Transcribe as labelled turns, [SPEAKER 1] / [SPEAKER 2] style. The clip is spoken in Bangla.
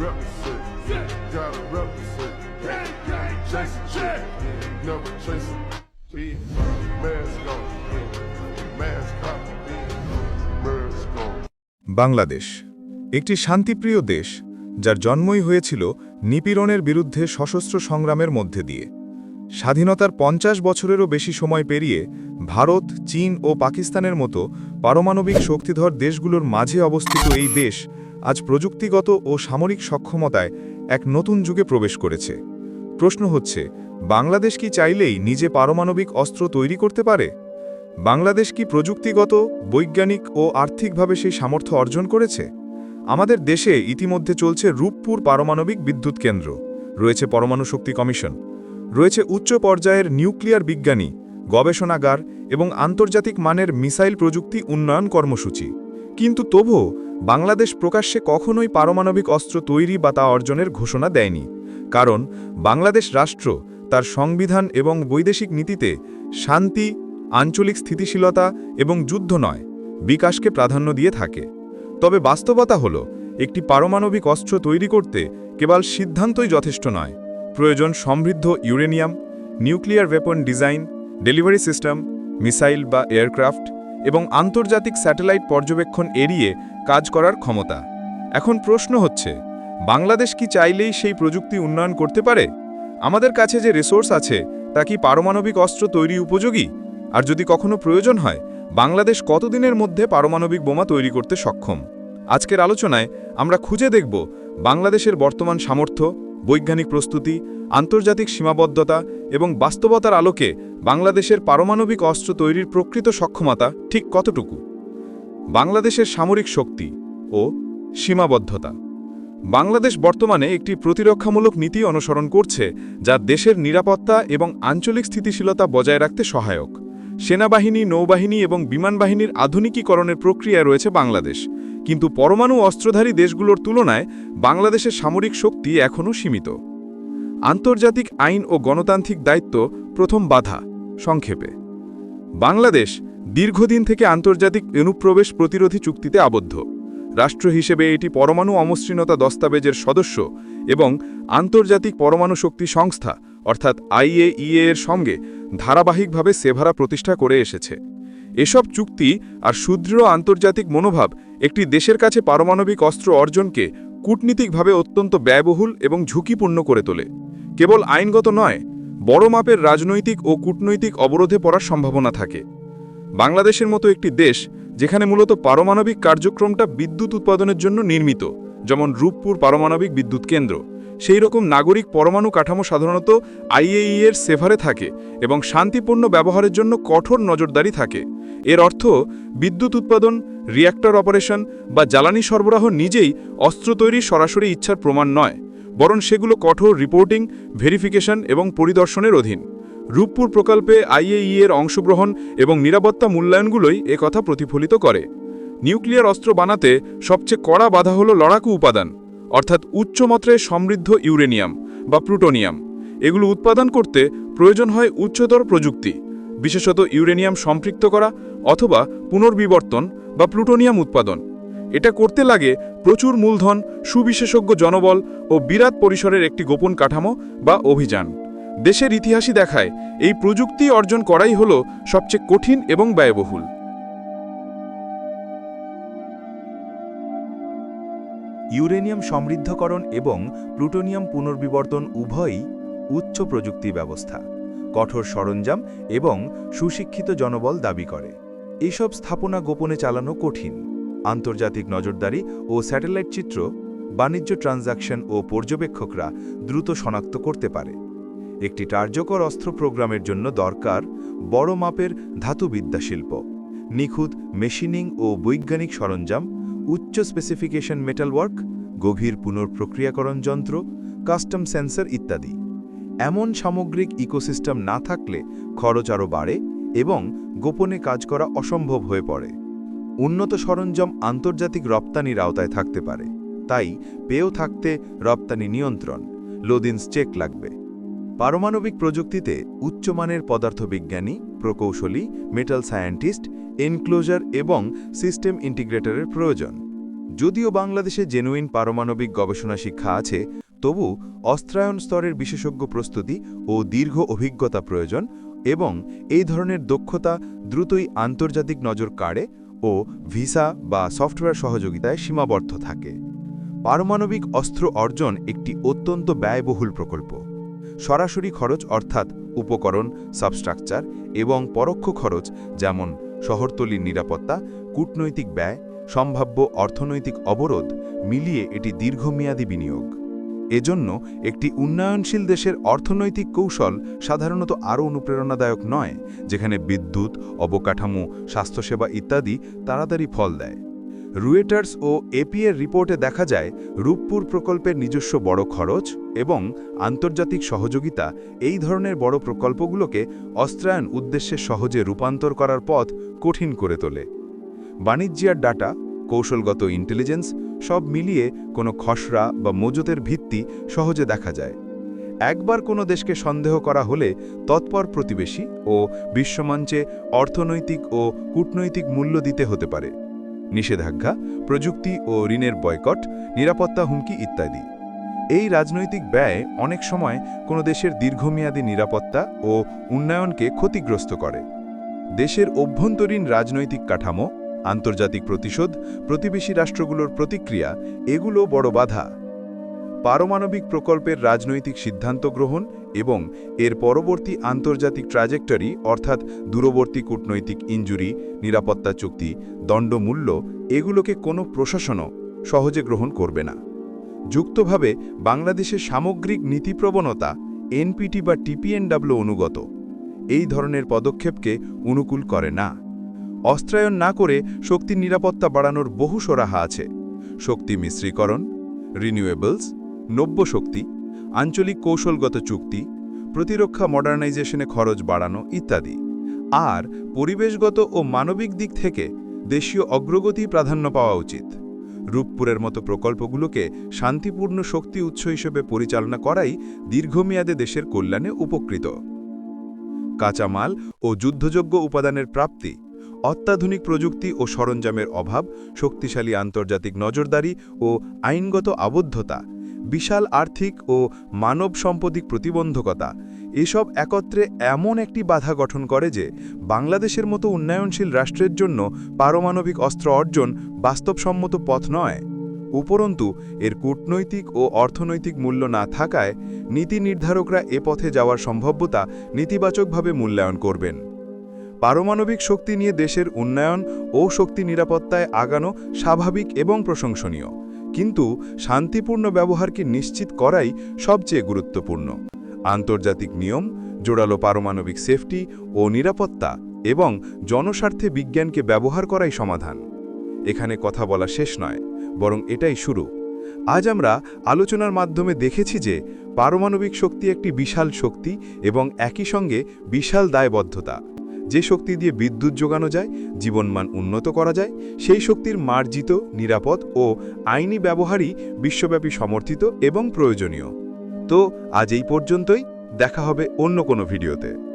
[SPEAKER 1] represent. Gotta represent. Chase a chick, never chase a Mask on, mask off, mask on.
[SPEAKER 2] Bangladesh একটি শান্তিপ্রিয় দেশ যার জন্মই হয়েছিল নিপীড়নের বিরুদ্ধে সশস্ত্র সংগ্রামের মধ্যে দিয়ে স্বাধীনতার পঞ্চাশ বছরেরও বেশি সময় পেরিয়ে ভারত চীন ও পাকিস্তানের মতো পারমাণবিক শক্তিধর দেশগুলোর মাঝে অবস্থিত এই দেশ আজ প্রযুক্তিগত ও সামরিক সক্ষমতায় এক নতুন যুগে প্রবেশ করেছে। প্রশ্ন হচ্ছে, বাংলাদেশ কি চাইলেই নিজে পারমাণবিক অস্ত্র তৈরি করতে পারে? বাংলাদেশ কি প্রযুক্তিগত, বৈজ্ঞানিক ও আর্থিকভাবে সেই সামর্থ্য অর্জন করেছে? আমাদের দেশে ইতিমধ্যে চলছে রূপপুর পারমাণবিক বিদ্যুৎ কেন্দ্র। রয়েছে পরমাণু শক্তি কমিশন। রয়েছে উচ্চ পর্যায়ের নিউক্লিয়ার বিজ্ঞানী, গবেষণাগার এবং আন্তর্জাতিক মানের মিসাইল প্রযুক্তি উন্নয়ন কর্মসূচি। কিন্তু তবুও বাংলাদেশ প্রকাশ্যে কখনোই পারমাণবিক অস্ত্র তৈরি বা তা অর্জনের ঘোষণা দেয়নি, কারণ বাংলাদেশ রাষ্ট্র তার সংবিধান এবং বৈদেশিক নীতিতে শান্তি, আঞ্চলিক স্থিতিশীলতা এবং যুদ্ধ নয়, বিকাশকে প্রাধান্য দিয়ে থাকে। তবে বাস্তবতা হল, একটি পারমাণবিক অস্ত্র তৈরি করতে কেবল সিদ্ধান্তই যথেষ্ট নয়। প্রয়োজন সমৃদ্ধ uranium, nuclear weapon design, delivery system, missile বা এয়ারক্রাফট এবং আন্তর্জাতিক স্যাটেলাইট পর্যবেক্ষণ এড়িয়ে কাজ করার ক্ষমতা। এখন প্রশ্ন হচ্ছে, বাংলাদেশ কি চাইলেই সেই প্রযুক্তি উন্নয়ন করতে পারে? আমাদের কাছে যে রিসোর্স আছে, তা কি পারমাণবিক অস্ত্র তৈরি উপযোগী? আর যদি কখনো প্রয়োজন হয়, বাংলাদেশ কতদিনের মধ্যে পারমাণবিক বোমা তৈরি করতে সক্ষম? আজকের আলোচনায় আমরা খুঁজে দেখব বাংলাদেশের বর্তমান সামর্থ্য, বৈজ্ঞানিক প্রস্তুতি, আন্তর্জাতিক সীমাবদ্ধতা এবং বাস্তবতার আলোকে বাংলাদেশের পারমাণবিক অস্ত্র তৈরির প্রকৃত সক্ষমতা ঠিক কতটুকু? বাংলাদেশের সামরিক শক্তি ও সীমাবদ্ধতা। বাংলাদেশ বর্তমানে একটি প্রতিরক্ষামূলক নীতি অনুসরণ করছে যা দেশের নিরাপত্তা এবং আঞ্চলিক স্থিতিশীলতা বজায় রাখতে সহায়ক। সেনাবাহিনী, নৌবাহিনী এবং বিমান বাহিনীর আধুনিকীকরণের প্রক্রিয়া রয়েছে বাংলাদেশ। কিন্তু পরমাণু অস্ত্রধারী দেশগুলোর তুলনায় বাংলাদেশের সামরিক শক্তি এখনও সীমিত। আন্তর্জাতিক আইন ও গণতান্ত্রিক দায়িত্ব প্রথম বাধা। সংক্ষেপে। বাংলাদেশ দীর্ঘদিন থেকে আন্তর্জাতিক অনুপ্রবেশ প্রতিরোধী চুক্তিতে আবদ্ধ। রাষ্ট্র হিসেবে এটি পরমাণু অমসৃণতা দস্তাবেজের সদস্য এবং আন্তর্জাতিক পরমাণু শক্তি সংস্থা, অর্থাৎ আইএইএ এর সঙ্গে ধারাবাহিকভাবে সেভারা প্রতিষ্ঠা করে এসেছে। এসব চুক্তি আর সুদৃঢ় আন্তর্জাতিক মনোভাব একটি দেশের কাছে পারমাণবিক অস্ত্র অর্জনকে কূটনীতিকভাবে অত্যন্ত ব্যয়বহুল এবং ঝুঁকিপূর্ণ করে তোলে। কেবল আইনগত নয় বড় মাপের রাজনৈতিক ও কূটনৈতিক অবরোধে পড়ার সম্ভাবনা থাকে। বাংলাদেশের মতো একটি দেশ, যেখানে মূলত পারমাণবিক কার্যক্রমটা বিদ্যুৎ উৎপাদনের জন্য নির্মিত, যেমন রূপপুর পারমাণবিক বিদ্যুৎ কেন্দ্র সেই রকম নাগরিক পরমাণু কাঠামো সাধারণত আইএই এর সেভারে থাকে এবং শান্তিপূর্ণ ব্যবহারের জন্য কঠোর নজরদারি থাকে। এর অর্থ, বিদ্যুৎ উৎপাদন রিয়্যাক্টর অপারেশন বা জ্বালানি সরবরাহ নিজেই অস্ত্র তৈরির সরাসরি ইচ্ছার প্রমাণ নয়। বরং সেগুলো কঠোর রিপোর্টিং ভেরিফিকেশন এবং পরিদর্শনের অধীন। রূপপুর প্রকল্পে আইএই এর অংশগ্রহণ এবং নিরাপত্তা মূল্যায়নগুলোই কথা প্রতিফলিত করে। নিউক্লিয়ার অস্ত্র বানাতে সবচেয়ে কড়া বাধা হল লড়াকু উপাদান, অর্থাৎ উচ্চমাত্রায় সমৃদ্ধ ইউরেনিয়াম বা প্লুটোনিয়াম। এগুলো উৎপাদন করতে প্রয়োজন হয় উচ্চতর প্রযুক্তি, বিশেষত ইউরেনিয়াম সম্পৃক্ত করা অথবা পুনর্বিবর্তন বা প্লুটোনিয়াম উৎপাদন। এটা করতে লাগে প্রচুর মূলধন, সুবিশেষজ্ঞ জনবল ও বিরাট পরিসরের একটি গোপন কাঠামো বা অভিযান। দেশের ইতিহাসই দেখায়, এই প্রযুক্তি অর্জন করাই হল সবচেয়ে কঠিন এবং ব্যয়বহুল।
[SPEAKER 3] ইউরেনিয়াম সমৃদ্ধকরণ এবং প্লুটোনিয়াম পুনর্বিবর্তন উভয়ই উচ্চ প্রযুক্তি ব্যবস্থা, কঠোর সরঞ্জাম এবং সুশিক্ষিত জনবল দাবি করে। এসব স্থাপনা গোপনে চালানো কঠিন। আন্তর্জাতিক নজরদারি ও স্যাটেলাইট চিত্র, বাণিজ্য ট্রানজাকশন ও পর্যবেক্ষকরা দ্রুত শনাক্ত করতে পারে। একটি কার্যকর অস্ত্র প্রোগ্রামের জন্য দরকার বড় মাপের ধাতুবিদ্যা শিল্প, নিখুঁত মেশিনিং ও বৈজ্ঞানিক সরঞ্জাম, উচ্চ স্পেসিফিকেশন মেটাল ওয়ার্ক গভীর পুনর্প্রক্রিয়াকরণ যন্ত্র, কাস্টম সেন্সর ইত্যাদি। এমন সামগ্রিক ইকোসিস্টেম না থাকলে খরচ আরও বাড়ে এবং গোপনে কাজ করা অসম্ভব হয়ে পড়ে। উন্নত সরঞ্জাম আন্তর্জাতিক রপ্তানির আওতায় থাকতে পারে। তাই পেয়েও থাকতে রপ্তানি নিয়ন্ত্রণ লোদিন্স চেক লাগবে। পারমাণবিক প্রযুক্তিতে উচ্চমানের পদার্থবিজ্ঞানী, প্রকৌশলী মেটাল সায়েন্টিস্ট এনক্লোজার এবং সিস্টেম ইন্টিগ্রেটরের প্রয়োজন।
[SPEAKER 2] যদিও বাংলাদেশে জেনুইন পারমাণবিক গবেষণা শিক্ষা আছে, তবু অস্ত্রায়ন স্তরের বিশেষজ্ঞ প্রস্তুতি ও দীর্ঘ অভিজ্ঞতা প্রয়োজন এবং এই ধরনের দক্ষতা দ্রুতই আন্তর্জাতিক নজর কাড়ে ও ভিসা বা সফটওয়্যার সহযোগিতায় সীমাবদ্ধ থাকে। পারমাণবিক অস্ত্র অর্জন একটি অত্যন্ত ব্যয়বহুল প্রকল্প। সরাসরি খরচ অর্থাৎ উপকরণ, সাবস্ট্রাকচার এবং পরোক্ষ খরচ যেমন শহরতলির নিরাপত্তা, কূটনৈতিক ব্যয়, সম্ভাব্য অর্থনৈতিক অবরোধ মিলিয়ে এটি দীর্ঘমেয়াদী বিনিয়োগ। এজন্য একটি উন্নয়নশীল দেশের অর্থনৈতিক কৌশল সাধারণত আরও অনুপ্রেরণাদায়ক নয়, যেখানে বিদ্যুৎ, অবকাঠামো, স্বাস্থ্যসেবা ইত্যাদি তাড়াতাড়ি ফল দেয়। রুয়েটার্স ও এপিএর রিপোর্টে দেখা যায়, রূপপুর প্রকল্পের নিজস্ব বড় খরচ এবং আন্তর্জাতিক সহযোগিতা এই ধরনের বড় প্রকল্পগুলোকে অস্ত্রায়ন উদ্দেশ্যে সহজে রূপান্তর করার পথ কঠিন করে তোলে। বাণিজ্যার ডাটা, কৌশলগত ইন্টেলিজেন্স সব মিলিয়ে কোনো খসড়া বা মজুতের ভিত্তি সহজে দেখা যায়। একবার কোনো দেশকে সন্দেহ করা হলে তৎপর প্রতিবেশী ও বিশ্বমঞ্চে অর্থনৈতিক ও কূটনৈতিক মূল্য দিতে হতে পারে। নিষেধাজ্ঞা, প্রযুক্তি ও ঋণের বয়কট, নিরাপত্তা হুমকি ইত্যাদি। এই রাজনৈতিক ব্যয় অনেক সময় কোনো দেশের দীর্ঘমেয়াদী নিরাপত্তা ও উন্নয়নকে ক্ষতিগ্রস্ত করে। দেশের অভ্যন্তরীণ রাজনৈতিক কাঠামো আন্তর্জাতিক প্রতিশোধ, প্রতিবেশী রাষ্ট্রগুলোর প্রতিক্রিয়া, এগুলো বড় বাধা। পারমাণবিক প্রকল্পের রাজনৈতিক সিদ্ধান্ত গ্রহণ এবং এর পরবর্তী আন্তর্জাতিক ট্রাজেক্টরি, অর্থাৎ দূরবর্তী কূটনৈতিক ইঞ্জুরি নিরাপত্তা চুক্তি, দণ্ডমূল্য, এগুলোকে কোনো প্রশাসনও সহজে গ্রহণ করবে না। যুক্তভাবে বাংলাদেশের সামগ্রিক নীতিপ্রবণতা, এনপিটি বা টিপিএনডাব্লিউ অনুগত। এই ধরনের পদক্ষেপকে অনুকূল করে না। অস্ত্রায়ন না করে শক্তির নিরাপত্তা বাড়ানোর বহু সরাহা আছে। শক্তি মিশ্রীকরণ রিনিউয়েবলস নব্য শক্তি আঞ্চলিক কৌশলগত চুক্তি, প্রতিরক্ষা মডার্নাইজেশনে খরচ বাড়ানো ইত্যাদি। আর পরিবেশগত ও মানবিক দিক থেকে দেশীয় অগ্রগতি প্রাধান্য পাওয়া উচিত। রূপপুরের মতো প্রকল্পগুলোকে শান্তিপূর্ণ শক্তি উৎস হিসেবে পরিচালনা করাই দীর্ঘমেয়াদে দেশের কল্যাণে উপকৃত। কাঁচামাল ও যুদ্ধযোগ্য উপাদানের প্রাপ্তি অত্যাধুনিক প্রযুক্তি ও সরঞ্জামের অভাব, শক্তিশালী আন্তর্জাতিক নজরদারি ও আইনগত আবদ্ধতা, বিশাল আর্থিক ও মানব সম্পদিক প্রতিবন্ধকতা, এসব একত্রে এমন একটি বাধা গঠন করে যে বাংলাদেশের মতো উন্নয়নশীল রাষ্ট্রের জন্য পারমাণবিক অস্ত্র অর্জন বাস্তবসম্মত পথ নয়। উপরন্তু, এর কূটনৈতিক ও অর্থনৈতিক মূল্য না থাকায় নীতি নির্ধারকরা এ পথে যাওয়ার সম্ভাব্যতা নেতিবাচকভাবে মূল্যায়ন করবেন। পারমাণবিক শক্তি নিয়ে দেশের উন্নয়ন ও শক্তি নিরাপত্তায় আগানো স্বাভাবিক এবং প্রশংসনীয়। কিন্তু শান্তিপূর্ণ ব্যবহারকে নিশ্চিত করাই সবচেয়ে গুরুত্বপূর্ণ। আন্তর্জাতিক নিয়ম, জোরালো পারমাণবিক সেফটি ও নিরাপত্তা এবং জনস্বার্থে বিজ্ঞানকে ব্যবহার করাই সমাধান। এখানে কথা বলা শেষ নয়, বরং এটাই শুরু। আজ আমরা আলোচনার মাধ্যমে দেখেছি যে পারমাণবিক শক্তি একটি বিশাল শক্তি এবং একই সঙ্গে বিশাল দায়বদ্ধতা। যে শক্তি দিয়ে বিদ্যুৎ যোগানো যায়, জীবনমান উন্নত করা যায়, সেই শক্তির মার্জিত, নিরাপদ ও আইনি ব্যবহারই বিশ্বব্যাপী সমর্থিত এবং প্রয়োজনীয়। তো আজ এই পর্যন্তই, দেখা হবে অন্য কোনো ভিডিওতে।